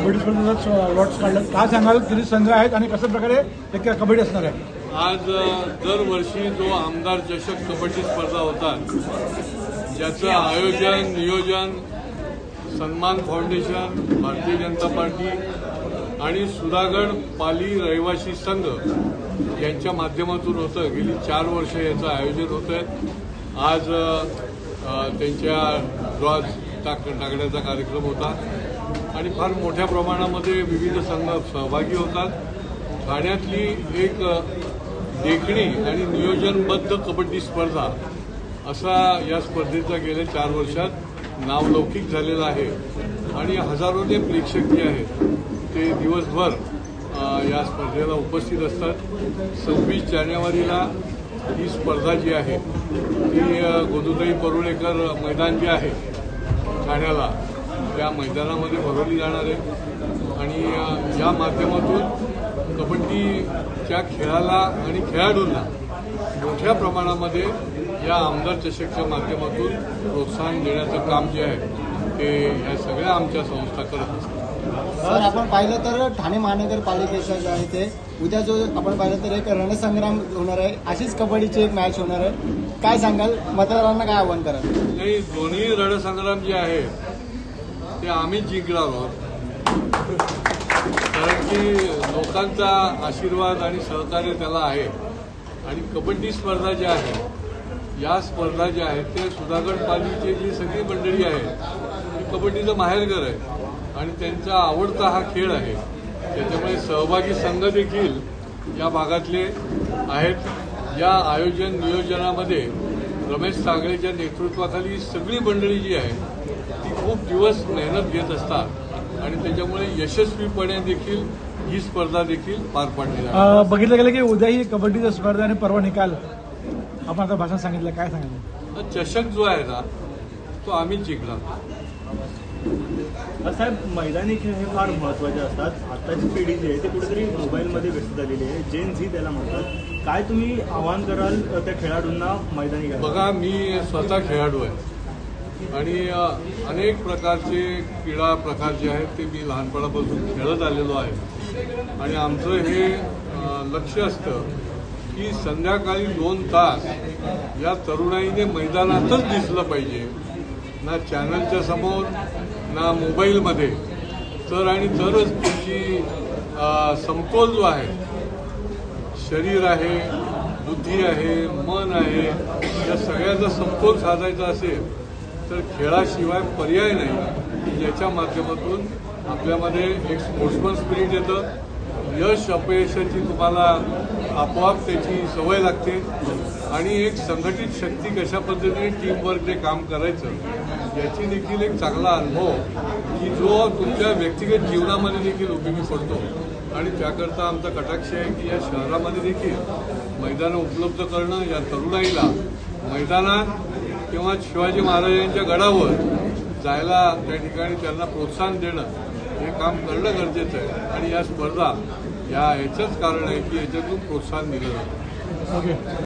Kabaddi स्पर्धेचाच lots काढलं का सांगाल किती संघ आहेत आणि कशा प्रकारे एक कबड्डी असणार आहे आज दरवर्षी जो आमदार चषक कबड्डी स्पर्धा होता ज्याचं आयोजन नियोजन सन्मान फाउंडेशन भारतीय जनता पार्टी आणि सुधागड पाली रहिवासी संघ यांच्या माध्यमातून होतं. गेली चार वर्ष याचं आयोजन होतं आहे आज त्यांच्या ड्रॉज टाक टाकण्याचा कार्यक्रम होता. आणि फार मोठ्या प्रमाणामध्ये विविध संघ सहभागी होतात. ठाण्यातली एक देखणी आणि नियोजनबद्ध कबड्डी स्पर्धा असा या स्पर्धेचा गेल्या चार वर्षात नावलौकिक झालेला आहे. आणि हजारोने प्रेक्षक जे आहेत ते दिवसभर या स्पर्धेला उपस्थित असतात. सव्वीस जानेवारीला ही स्पर्धा जी आहे ती अ, गोदुताई परुळेकर मैदान जे आहे ठाण्याला त्या मैदानामध्ये भरवली जाणार आहे. आणि या माध्यमातून कबड्डीच्या खेळाला आणि खेळाडूंना मोठ्या प्रमाणामध्ये या आमदार चषकच्या माध्यमातून प्रोत्साहन देण्याचं काम जे आहे ते या सगळ्या आमच्या संस्था करत असतात. सर आपण पाहिलं तर ठाणे महानगरपालिकेचं जे आहे ते उद्या जो आपण पाहिलं तर एक रणसंग्राम होणार आहे. अशीच कबड्डीची एक मॅच होणार आहे. काय सांगाल? मतदारांना काय आव्हान कराल? नाही दोन्ही रणसंग्राम जे आहे म्हणजे आम्हीच जिंकणार आहोत. कारण की लोकांचा आशीर्वाद आणि सहकार्य त्याला आहे. आणि कबड्डी स्पर्धा ज्या आहेत या स्पर्धा ज्या आहेत ते सुधागड पालीची जी सगळी मंडळी आहे ती कबड्डीचं माहेरघर आहे. आणि त्यांचा आवडता हा खेळ आहे. त्याच्यामुळे सहभागी संघ देखील या भागातले आहेत. या आयोजन नियोजनामध्ये रमेश सागळेच्या नेतृत्वाखाली सगळी मंडळी जी आहे ती खूप दिवस मेहनत घेत असतात. आणि त्याच्यामुळे यशस्वीपणे देखील ही स्पर्धा देखील पार पाडली जाते. बघितलं गेलं की उद्या ही कबड्डीचा स्पर्धा आणि परवा निकाल. आपण आता भाषण सांगितलं काय सांगाल तर चषक जो आहे ना तो आम्हीच जिंकणार साहेब मैदानी खेळ हे फार महत्त्वाचे असतात. आताची पिढी जी आहे ती कुठेतरी मोबाईलमध्ये व्यस्त झालेली आहे. जेन झी त्याला म्हणतात. काय तुम्ही आव्हान कराल त्या खेळाडूंना मैदानी बघा मी स्वतः खेळाडू आहे. आणि अनेक प्रकारचे क्रीडा प्रकार जे आहेत ते मी लहानपणापासून खेळत आलेलो आहे. आणि आमचं हे लक्ष असतं की संध्याकाळी दोन तास या तरुणाईने मैदानातच दिसलं पाहिजे. ना चॅनलच्या समोर ना मोबाईलमध्ये. तर आणि तरच तुमची अ, समतोल जो आहे शरीर आहे बुद्धी आहे मन आहे या सगळ्याचा समतोल साधायचा असेल तर खेळाशिवाय पर्याय नाही. याच्या ज्याच्या माध्यमातून आपल्यामध्ये एक स्पोर्ट्समन स्पिरिट येतं. यश अपयशाची तुम्हाला आपोआप त्याची सवय लागते. आणि एक संघटित शक्ती कशा पद्धतीने टीमवर्कने काम करायचं याची देखील एक चांगला अनुभव की जो तुमच्या व्यक्तिगत जीवनामध्ये देखील उपयोगी पडतो. आणि त्याकरता आमचा कटाक्ष आहे की या शहरामध्ये देखील मैदानं उपलब्ध करणं या तरुणाईला मैदानात किंवा शिवाजी महाराजांच्या गडावर जायला त्या ठिकाणी त्यांना प्रोत्साहन देणं हे काम करणं गरजेचं आहे. आणि या स्पर्धा या याचंच कारण आहे की याच्यातून प्रोत्साहन दिलं जातं. ओके